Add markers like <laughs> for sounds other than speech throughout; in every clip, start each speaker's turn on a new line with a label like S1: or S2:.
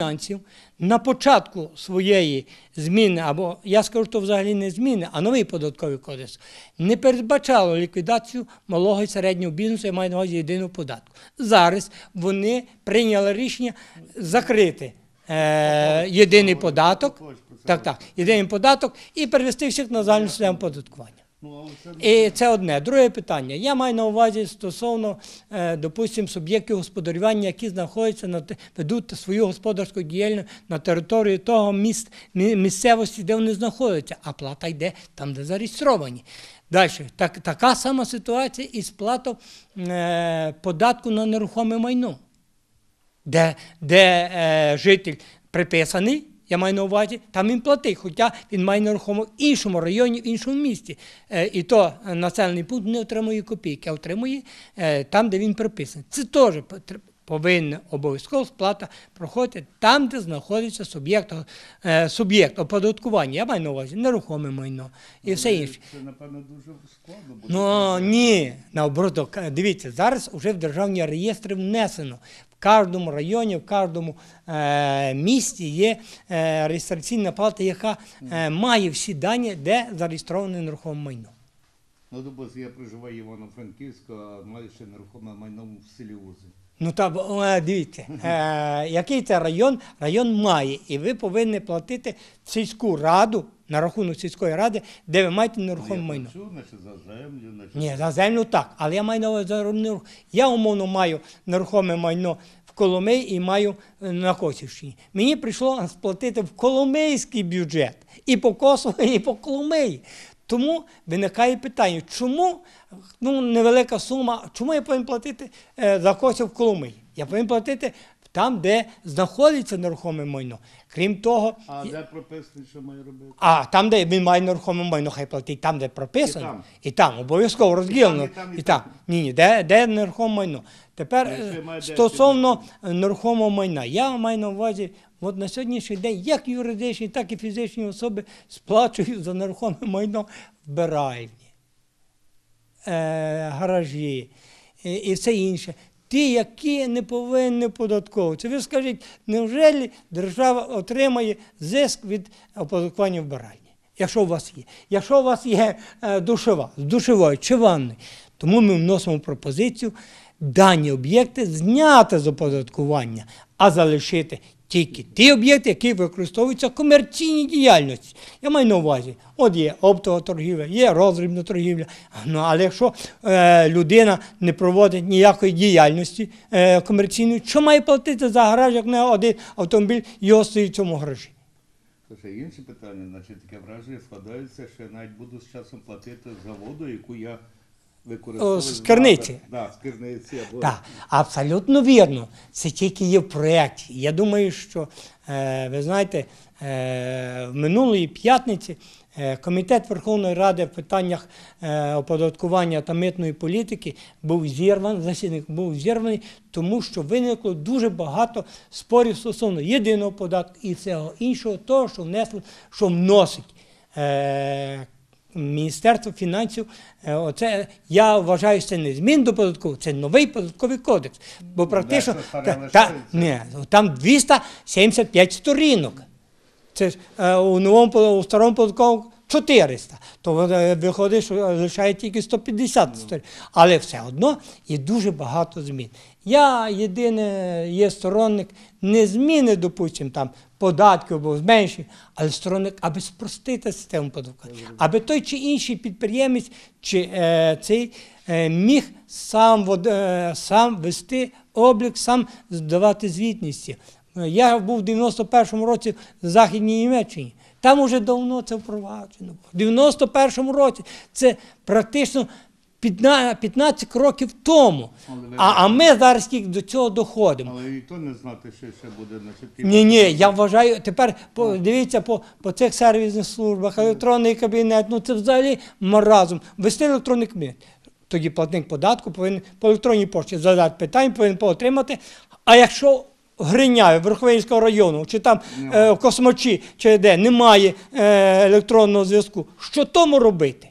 S1: фінансів на початку своєї зміни, або я скажу, що взагалі не зміни, а новий податковий кодекс, не передбачало ліквідацію малого і середнього бізнесу, я маю на увазі єдиного податку. Зараз вони прийняли рішення закрити е, єдиний податок, так, так, єдиний податок і перевести всіх на загальну систему податкування.
S2: Ну,
S1: І це одне. Друге питання. Я маю на увазі стосовно, е, допустимо, суб'єктів господарювання, які знаходяться на ведуть свою господарську діяльність на території того міст, місцевості, де вони знаходяться, а плата йде там, де зареєстровані. Далі, так, така сама ситуація із сплатою е, податку на нерухоме майно де, де е, житель приписаний, я маю на увазі, там він платить, хоча він має нерухомо в іншому районі, в іншому місті. Е, і то е, населений пункт не отримує копійки, а отримує е, там, де він приписаний. Це теж повинна обов'язково сплата проходити там, де знаходиться суб'єкт, суб'єкт оподаткування. Я маю на увазі нерухоме майно і все інше.
S2: Це, напевно, дуже складно буде.
S1: Ну ні, наоборот, дивіться, зараз вже в державні реєстри внесено. Кожному районі, в кожному е, місті є е, реєстраційна плата, яка е, має всі дані, де зареєстроване нерухоме майно.
S2: Ну, допустим, я проживаю в Івано-Франківську, а маю ще нерухоме майно в селі Узи.
S1: Ну там дивіться, <laughs> е, який це район? Район має, і ви повинні платити в сільську раду на рахунок сільської ради, де ви маєте нерухоме
S2: Ну,
S1: майно.
S2: плачу, значить, за землю, значить.
S1: Ні, за землю так. Але я маю на увазі за Я умовно маю нерухоме майно в Коломиї і маю е, на Косівщині. Мені прийшло сплатити в Коломийський бюджет і по Косову, і по Коломиї. Тому виникає питання, чому ну, невелика сума, чому я повинен платити е, за Косів в Коломиї? Я повинен платити там, де знаходиться нерухоме майно. Крім того,
S2: А де прописано, що маю робити?
S1: а там, де він має нерухоме майно, хай платить там, де прописано,
S2: І там.
S1: і там, обов'язково розділено.
S2: і там, і
S1: там. Ні, ні, де, де нерухоме майно. Тепер
S2: якщо
S1: е,
S2: має
S1: стосовно нерухомого майна, я маю на увазі, от на сьогоднішній день як юридичні, так і фізичні особи сплачують за нерухоме майно вбиральні, е, гаражі і все інше. Ті, які не повинні податковуватися. Ви скажіть, невже держава отримає зиск від оподаткування вбиральні? Якщо у вас є. Якщо у вас є душева, душова, з душової чи ванної, тому ми вносимо пропозицію дані об'єкти зняти з оподаткування, а залишити тільки ті об'єкти, які використовуються в комерційній діяльності. Я маю на увазі, от є оптова торгівля, є роздрібна торгівля. Ну, але якщо е, людина не проводить ніякої діяльності е, комерційної, що має платити за гараж, як не один автомобіль його стоїть в цьому гаражі?
S2: Ще інше питання, значить, таке враження складається, що я навіть буду з часом платити за воду, яку я використовую.
S1: О, з керниці.
S2: Да, з керниці. Або...
S1: Так, абсолютно вірно. Це тільки є в проєкті. Я думаю, що е, ви знаєте, е, в минулої п'ятниці е, комітет Верховної Ради в питаннях оподаткування та митної політики був зірваний, засідник був зірваний, тому що виникло дуже багато спорів стосовно єдиного податку і всього іншого, того, що внесли, що вносить. Міністерство фінансів, е, оце я вважаю, що це не змін до податкового, це новий податковий кодекс. Бо практично та, та, ні, там 275 сторінок. Це ж е, у новому у старому податковому 400. То е, виходить, що лишає тільки 150 сторінок. Але все одно є дуже багато змін. Я єдине є сторонник не зміни, допустимо, там податків або зменшення, але сторонник, аби спростити систему податкування, аби той чи інший підприємець чи е, цей е, міг сам, вод- е, сам вести облік, сам здавати звітності. Я був в 91-му році в Західній Німеччині. Там уже давно це впроваджено. В 91-му році це практично 15 15 років тому.
S2: Але
S1: А, а ми зараз тільки до цього доходимо.
S2: Але і то не знати, що ще буде. Значить, ті-
S1: Ні, ні, я вважаю, тепер по, дивіться по, по цих сервісних службах, електронний кабінет, ну це взагалі маразм. Вести електронний кабінет. Тоді платник податку повинен по електронній пошті задати питання, повинен поотримати. А якщо Гриняю Верховинського району, чи там е, в Космочі, чи де немає е, електронного зв'язку, що тому робити?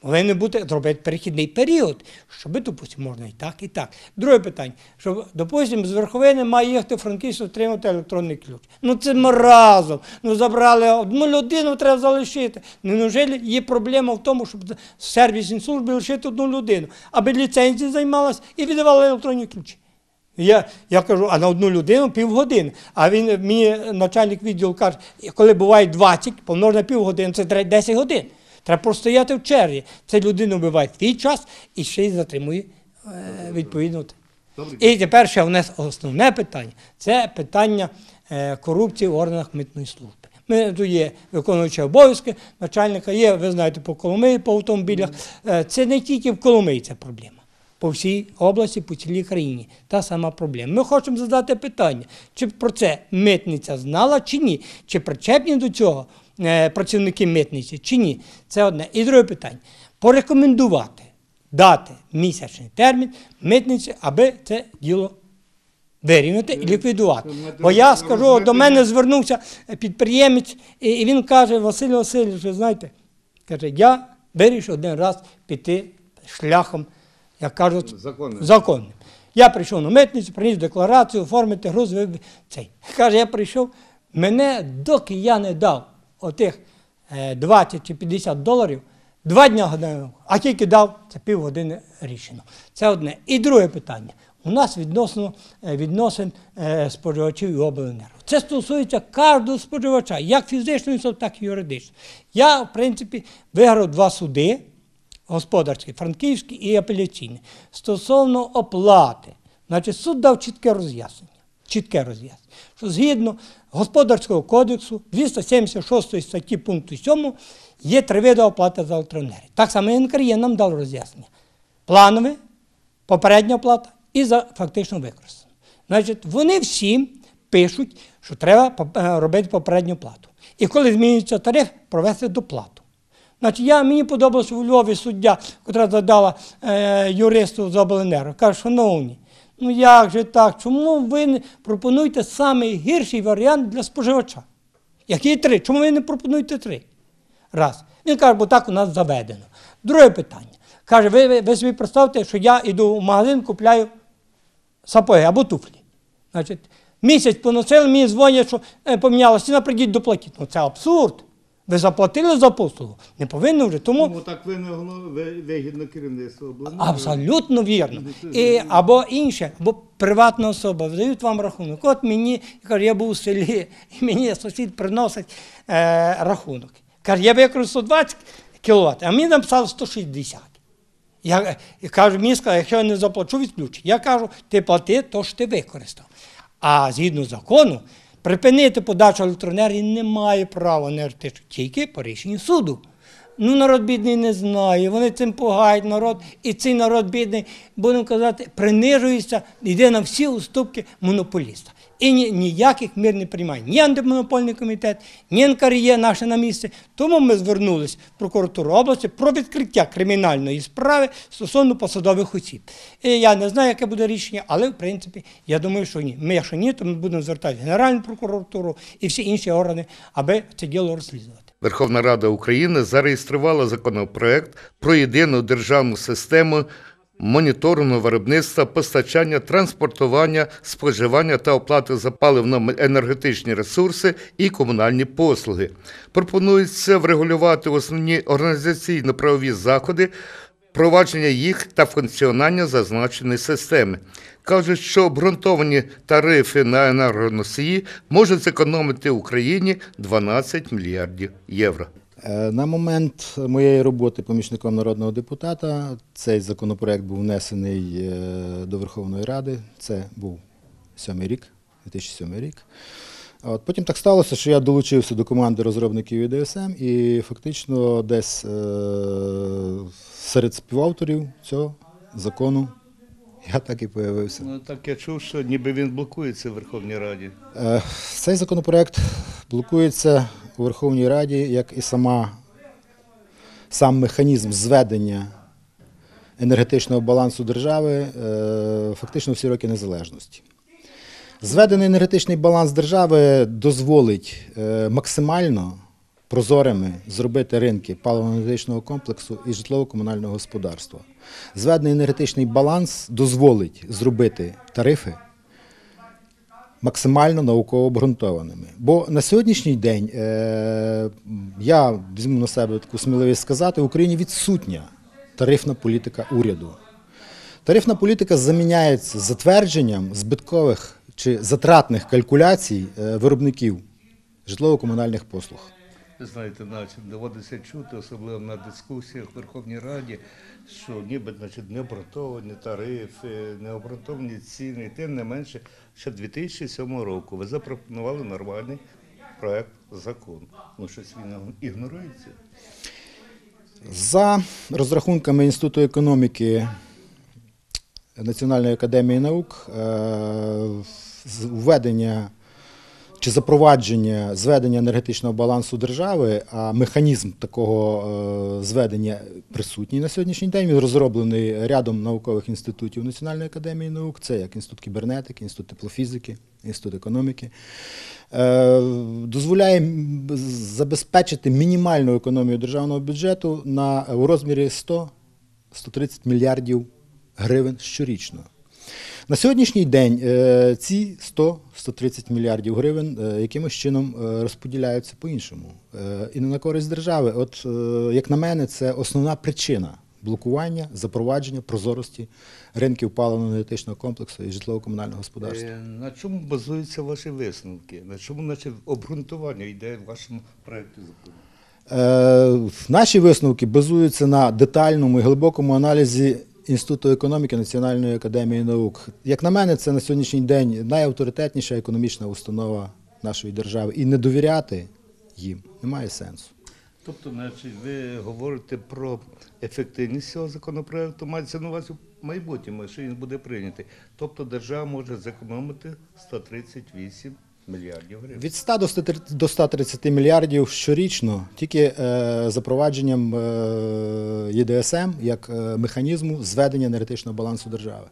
S1: Повинен бути зробити перехідний період, щоб, допустимо, можна і так, і так. Друге питання, що, допустимо, з верховини має їхати Франківськ отримати електронний ключ. Ну це маразм. Ну забрали одну людину, треба залишити. Ну, неужели є проблема в тому, щоб в сервісній службі лишити одну людину, аби ліцензії займалась і віддавали електронні ключі. Я, я кажу, а на одну людину півгодини. А він мені начальник відділу каже, коли буває 20, помножити на півгодини, це 10 годин. Треба простояти в черзі. Це людина вбиває свій час і ще й затримує е, відповідно. І тепер ще у нас основне питання це питання е, корупції в органах митної служби. Ми тут є виконуючі обов'язки начальника, є, ви знаєте, по Коломиї, по автомобілях. Е, Це не тільки в Коломиї ця проблема. По всій області, по цілій країні. Та сама проблема. Ми хочемо задати питання, чи про це митниця знала чи ні, чи причепні до цього е, працівники митниці чи ні. Це одне. І друге питання. Порекомендувати дати місячний термін митниці, аби це діло вирівняти і ліквідувати. Бо я скажу, до мене звернувся підприємець, і і він каже, Василь Васильович, ви знаєте, каже, я вирішив один раз піти шляхом, як кажуть,
S2: Законним.
S1: законним. Я прийшов на митницю, приніс декларацію, оформити груз. Цей. Каже, я прийшов, мене, доки я не дав отих е, 20 чи 50 доларів, два дня гадаю, а тільки дав, це півгодини рішено. Це одне. І друге питання. У нас відносно е, відносин е, споживачів і обленерго. Це стосується кожного споживача, як фізичної особи, так і юридичної. Я, в принципі, виграв два суди господарський, франківський і апеляційний. Стосовно оплати, значить, суд дав чітке роз'яснення. Чітке роз'яснення, що згідно Господарського кодексу 276 статті пункту 7 є три види оплати за електроенергію. Так само НКРЄ нам дав роз'яснення. Планове, попередня оплата і за фактично використану. Значить, вони всі пишуть, що треба е, робити попередню плату. І коли змінюється тариф, провести доплату. Значить, я, мені подобалося у Львові суддя, яка задала е, юристу з обленерго. Каже, шановні, ну як же так? Чому ви не пропонуєте найгірший варіант для споживача? Який три? Чому ви не пропонуєте три? Раз. Він каже, бо так у нас заведено. Друге питання. Каже, ви, ви, ви собі представте, що я йду в магазин, купляю сапоги або туфлі. Значить, місяць поносили, мені дзвонять, що е, помінялася ціна, прийдіть доплатіть. Ну це абсурд. Ви заплатили за послугу? Не повинні вже. Тому
S2: Тому так вигідно керівництво обленерго.
S1: Абсолютно вірно. І, або інше, або приватна особа видають вам рахунок. От мені я кажу, я був у селі, і мені сусід приносить е, рахунок. Каже, я використав 120 кВт, а мені написали 160. Я, я кажу, мені сказали, якщо я не заплачу, відключить. Я кажу, ти плати, то що ти використав. А згідно закону, припинити подачу електроенергії немає права енергетичного, тільки по рішенню суду. Ну, народ бідний не знає, вони цим пугають народ, і цей народ бідний, будемо казати, принижується, йде на всі уступки монополіста. І ні, ніяких мір не приймає ні антимонопольний комітет, ні НКРЄ наше на місце. Тому ми звернулися в прокуратуру області про відкриття кримінальної справи стосовно посадових осіб. І я не знаю, яке буде рішення, але в принципі я думаю, що ні. Ми, якщо ні, то ми будемо звертати Генеральну прокуратуру і всі інші органи, аби це діло розслідувати.
S3: Верховна Рада України зареєструвала законопроект про єдину державну систему моніторингу виробництва, постачання, транспортування, споживання та оплати за паливно-енергетичні ресурси і комунальні послуги. Пропонується врегулювати основні організаційно-правові заходи, впровадження їх та функціонування зазначеної системи. Кажуть, що обґрунтовані тарифи на енергоносії можуть зекономити Україні 12 мільярдів євро.
S4: Е, На момент моєї роботи помічником народного депутата цей законопроект був внесений е, до Верховної Ради. Це був сьомий рік, 2007 рік. От, потім так сталося, що я долучився до команди розробників ІДСМ і фактично десь е, серед співавторів цього закону я так і появився.
S2: Ну так я чув, що ніби він блокується в Верховній Раді.
S4: Е, Цей законопроект блокується у Верховній Раді, як і сама, сам механізм зведення енергетичного балансу держави е, фактично всі роки незалежності. Зведений енергетичний баланс держави дозволить е, максимально прозорими, зробити ринки паливно-енергетичного комплексу і житлово-комунального господарства. Зведений енергетичний баланс дозволить зробити тарифи максимально науково обґрунтованими. Бо на сьогоднішній день е, я візьму на себе таку сміливість сказати, в Україні відсутня тарифна політика уряду. Тарифна політика заміняється затвердженням збиткових чи затратних калькуляцій е, виробників житлово-комунальних послуг.
S2: Ви знаєте, наче доводиться чути, особливо на дискусіях в Верховній Раді, що ніби значить, необґрунтовані тарифи, необґрунтовані ціни. Тим не менше, ще 2007 року ви запропонували нормальний проект закону. Ну щось він ігнорується.
S4: За розрахунками Інституту економіки Національної академії наук, е, введення чи запровадження зведення енергетичного балансу держави, а механізм такого е, зведення присутній на сьогоднішній день. Він розроблений рядом наукових інститутів Національної академії наук. Це як Інститут кібернетики, Інститут теплофізики, Інститут економіки. Е, Дозволяє забезпечити мінімальну економію державного бюджету на у розмірі 100-130 мільярдів гривень щорічно. На сьогоднішній день е, ці 100-130 мільярдів гривень е, якимось чином е, розподіляються по-іншому. І не на користь держави. От, як на мене, це основна причина блокування, запровадження прозорості ринків паливно-енергетичного комплексу і житлово-комунального господарства.
S2: На чому базуються ваші висновки? На чому значить, обґрунтування йде в вашому проєкті закону?
S4: Е, Наші висновки базуються на детальному і глибокому аналізі Інституту економіки Національної академії наук. Як на мене, це на сьогоднішній день найавторитетніша економічна установа нашої держави. І не довіряти їм немає сенсу.
S2: Тобто, значить, ви говорите про ефективність цього законопроекту, мається на увазі в майбутньому, що він буде прийнятий. Тобто держава може зекономити 138 мільярдів гривень.
S4: Від 100 до 100 до 130 мільярдів щорічно тільки е, запровадженням е, ЄДСМ як е, механізму зведення енергетичного балансу держави.